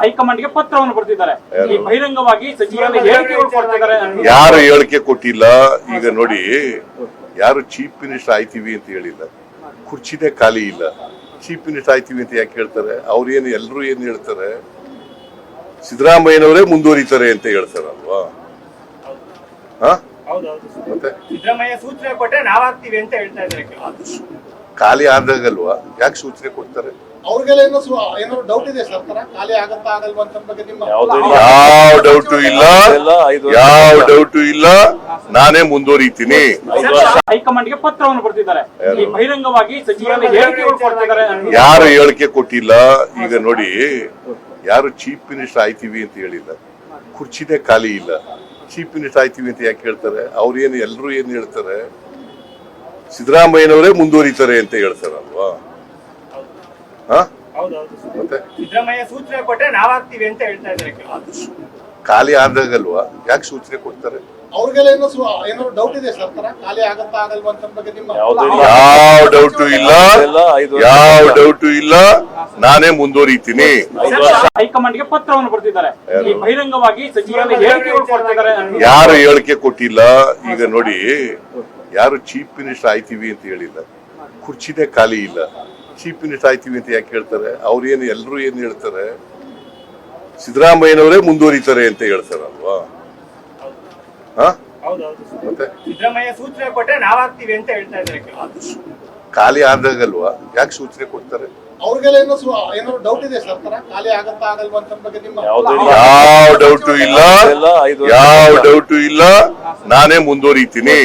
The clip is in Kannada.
ಹೈಕಮಾಂಡ್ಗೆ ಪತ್ರವನ್ನು ಬರ್ತಿದ್ದಾರೆ ಈ ಬಹಿರಂಗವಾಗಿ ಸಚಿವರಲ್ಲಿ ಹೇಳಿಕೆಗಳು ಕೊಡ್ತಿದ್ದಾರೆ ಯಾರು ಹೇಳಿಕೆ ಕೊಟ್ಟಿಲ್ಲ? ಈಗ ನೋಡಿ ಯಾರು ಚೀಫ್ ಮಿನಿಸ್ಟರ್ ಆಯ್ತೀವಿ ಅಂತ ಹೇಳಿಲ್ಲ. ಕುರ್ಚಿನೇ ಖಾಲಿ ಇಲ್ಲ. ಚೀಫ್ ಮಿನಿಸ್ಟರ್ ಆಯ್ತೀವಿ ಅಂತ ಯಾಕೆ ಹೇಳ್ತಾರೆ? ಅವ್ರೇನು ಎಲ್ಲರೂ ಏನು ಹೇಳ್ತಾರೆ? ಸಿದ್ದರಾಮಯ್ಯನವರೇ ಮುಂದುವರಿತಾರೆ ಅಂತ ಹೇಳ್ತಾರಲ್ವಾ? ಹಾ? ಹೌದೌದು ಸರ್. ಮತ್ತೆ? ಸಿದ್ದರಾಮಯ್ಯ ಸೂಚನೆ ಕೊಟ್ರೆ ನಾವಾಗ್ತೀವಿ ಅಂತ ಹೇಳ್ತಾ ಇದ್ದಾರೆ. ಖಾಲಿ ಆದಾಗಲ್ವಾ? ಯಾಕೆ ಸೂಚನೆ ಕೊಡ್ತಾರೆ? ಅವ್ರಿಗೆಲ್ಲ ಏನೋ ಡೌಟ್ ಇದೆ ಸರ್? ತರ ಖಾಲಿ ಆಗತ್ತಾ ಆಗಲ್ವಾ ಅಂತ ಬಗ್ಗೆ ನಿಮ್ಮ ಯಾವ ಡೌಟು ಇಲ್ಲ. ಯಾವ ಡೌಟು ಇಲ್ಲ. ನಾನೇ ಮುಂದುವರಿತೀನಿ. ಹೈಕಮಾಂಡ್ಗೆ ಪತ್ರವನ್ನು ಬರ್ತಿದ್ದಾರೆ ಈ ಬಹಿರಂಗವಾಗಿ ಯಾರು ಹೇಳಿಕೆ ಕೊಟ್ಟಿಲ್ಲ? ಈಗ ನೋಡಿ ಯಾರು ಚೀಫ್ ಮಿನಿಸ್ಟರ್ ಆಯ್ತೀವಿ ಅಂತ ಹೇಳಿಲ್ಲ. ಕುರ್ಚಿನೇ ಖಾಲಿ ಇಲ್ಲ. ಚೀಫ್ ಮಿನಿಸ್ಟರ್ ಆಯ್ತೀವಿ ಅಂತ ಯಾಕೆ ಹೇಳ್ತಾರೆ? ಅವ್ರೇನು ಎಲ್ಲರೂ ಏನು ಹೇಳ್ತಾರೆ? ಸಿದ್ದರಾಮಯ್ಯನವರೇ ಮುಂದುವರಿತಾರೆ ಅಂತ ಹೇಳ್ತಾರಲ್ವಾ ಹಾ ಹೌದೌದು ಸರ್. ಮತ್ತೆ? ಸಿದ್ದರಾಮಯ್ಯ ಸೂಚನೆ ಕೊಟ್ರೆ ನಾವಾಗ್ತೀವಿ ಅಂತ ಹೇಳ್ತಾ ಇದ್ದಾರೆ. ಖಾಲಿ ಆದಾಗಲ್ವಾ? ಯಾಕೆ ಸೂಚನೆ ಕೊಡ್ತಾರೆ? ಅವ್ರಿಗೆಲ್ಲ ಏನೋ ಸು- ಏನೋ ಡೌಟ್ ಇದೆ ಸರ್? ತರ ಖಾಲಿ ಆಗತ್ತಾ ಆಗಲ್ವಾ ಅಂತ ಬಗ್ಗೆ ನಿಮ್ಮ ಯಾವ ಡೌಟು ಇಲ್ಲ. ಯಾವ ಡೌಟು ಇಲ್ಲ. ನಾನೇ ಮುಂದುವರಿತೀನಿ. ಹೈಕಮಾಂಡ್ಗೆ ಪತ್ರವನ್ನು ಬರೆದಿದ್ದಾರೆ ಈ ಬಹಿರಂಗವಾಗಿ ಹೇಳಿಕೆಗಳು ಯಾರು ಹೇಳಿಕೆ ಕೊಟ್ಟಿಲ್ಲ? ಈಗ ನೋಡಿ ಯಾರು ಚೀಫ್ ಮಿನಿಸ್ಟರ್ ಆಯ್ತೀವಿ ಅಂತ ಹೇಳಿಲ್ಲ. ಕುರ್ಚಿನೇ ಖಾಲಿ ಇಲ್ಲ. ಚೀಫ್ ಮಿನಿಸ್ಟರ್ ಆಯ್ತೀವಿ ಅಂತ ಯಾಕೆ ಹೇಳ್ತಾರೆ? ಅವ್ರೇನು ಎಲ್ಲರೂ ಏನು ಹೇಳ್ತಾರೆ? ಸಿದ್ದರಾಮಯ್ಯನವರೇ ಮುಂದುವರಿತಾರೆ ಅಂತ ಹೇಳ್ತಾರೆ ಅಲ್ವಾ ಖಾಲಿ ಆದಾಗಲ್ವಾ? ಯಾಕೆ ಸೂಚನೆ ಕೊಡ್ತಾರೆ? ಯಾವ ಏನೋ ಏನೋ ಡೌಟ್ ಇದೆ ಸರ್ ತರ? ಖಾಲಿ ಆಗತ್ತಾ ಆಗಲ್ವಾ ಅಂತ ಬಗ್ಗೆ ನಿಮ್ಮ ಯಾವ ಡೌಟು ಇಲ್ಲ? ಯಾವ ಡೌಟು ಇಲ್ಲ? ನಾನೇ ಮುಂದುವರಿತೀನಿ.